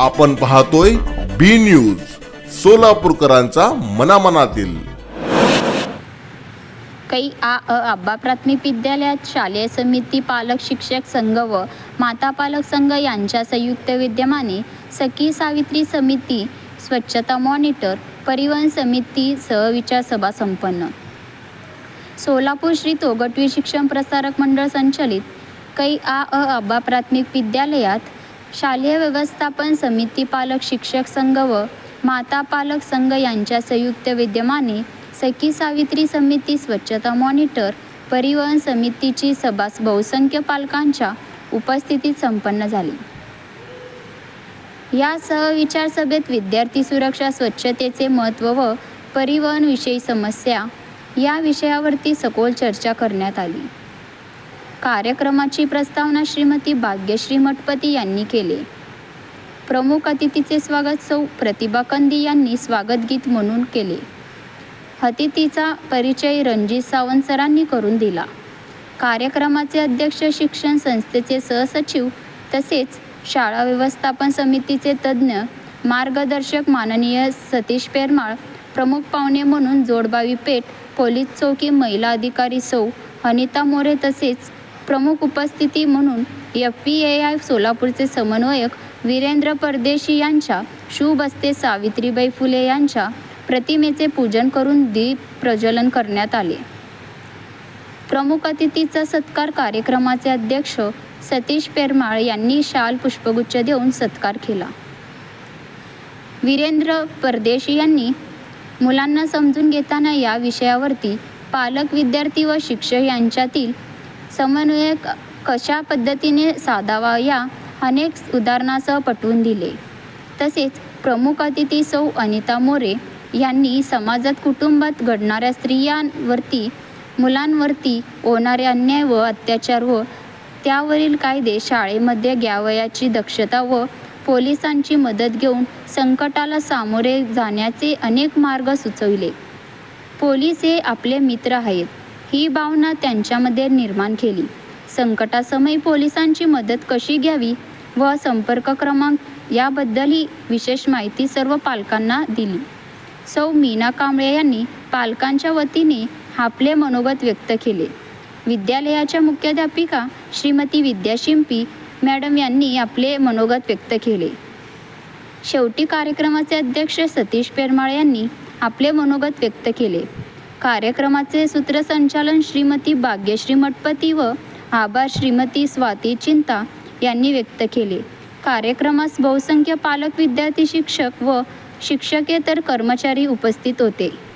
आपण पाहतोय बी न्यूज सोलापूरकरांचा मनामनातील. कै आ अ आब्बा प्राथमिक विद्यालयात शालेय समिती पालक शिक्षक संघ व माता पालक संघ यांच्या संयुक्त विद्यमाने सखी सावित्री समिती स्वच्छता मॉनिटर परिवहन समिती सहविचार सभा संपन्न. सोलापूर श्री तोगटवी शिक्षण प्रसारक मंडळ संचलित कै आ अ आब्बा प्राथमिक विद्यालयात शालेय व्यवस्थापन समिती पालक शिक्षक संघ व माता पालक संघ यांच्या संयुक्त विद्यमाने सखी सावित्री समिती स्वच्छता मॉनिटर परिवहन समितीची सभा बहुसंख्य पालकांच्या उपस्थितीत संपन्न झाली. या सहविचार सभेत विद्यार्थी सुरक्षा स्वच्छतेचे महत्त्व व परिवहनविषयी समस्या या विषयावरती सखोल चर्चा करण्यात आली. कार्यक्रमाची प्रस्तावना श्रीमती भाग्यश्री मठपती यांनी केले. प्रमुख अतिथीचे स्वागत सौ प्रतिभा कंदी यांनी स्वागत गीत म्हणून केले. अतिथीचा परिचय रणजित सावंत सरांनी करून दिला. कार्यक्रमाचे अध्यक्ष शिक्षण संस्थेचे सहसचिव तसेच शाळा व्यवस्थापन समितीचे तज्ज्ञ मार्गदर्शक माननीय सतीश पेरमाळ प्रमुख पाहुणे म्हणून जोडबावी पेठ पोलीस चौकी महिला अधिकारी सौ अनिता मोरे तसेच प्रमुख उपस्थिती म्हणून एफ पी ए आय सोलापूरचे समन्वयक वीरेंद्र परदेशी यांच्या शुभस्ते सावित्रीबाई फुले यांच्या प्रतिमेचे पूजन करून दीप प्रज्वलन करण्यात आले. प्रमुख अतिथीचा सत्कार कार्यक्रमाचे अध्यक्ष सतीश पेरमाळ यांनी शाल पुष्पगुच्छ देऊन सत्कार केला. वीरेंद्र परदेशी यांनी मुलांना समजून घेताना या विषयावरती पालक विद्यार्थी व शिक्षक यांच्यातील समन्वय कशा पद्धतीने साधावा या अनेक उदाहरणासह पटवून दिले. तसेच प्रमुख अतिथी सौ अनिता मोरे यांनी समाजात कुटुंबात घडणाऱ्या स्त्रियांवरती मुलांवरती होणारे अन्याय व अत्याचार व त्यावरील कायदे शाळेमध्ये घ्यावयाची दक्षता व पोलिसांची मदत घेऊन संकटाला सामोरे जाण्याचे अनेक मार्ग सुचविले. पोलीस हे आपले मित्र आहेत. ही भावना त्यांच्यामध्ये निर्माण केली. संकटासमयी पोलिसांची मदत कशी घ्यावी व संपर्क क्रमांक याबद्दलही विशेष माहिती सर्व पालकांना दिली. सौ मीना कांबळे यांनी पालकांच्या वतीने आपले मनोगत व्यक्त केले. विद्यालयाच्या मुख्याध्यापिका श्रीमती विद्या शिंपी मॅडम यांनी आपले मनोगत व्यक्त केले. शेवटी कार्यक्रमाचे अध्यक्ष सतीश पेरमाळ यांनी आपले मनोगत व्यक्त केले. कार्यक्रमाचे सूत्रसंचालन श्रीमती भाग्यश्री मठपती व आभार श्रीमती स्वाती चिंता यांनी व्यक्त केले. कार्यक्रमास बहुसंख्य पालक विद्यार्थी शिक्षक व शिक्षकेतर कर्मचारी उपस्थित होते.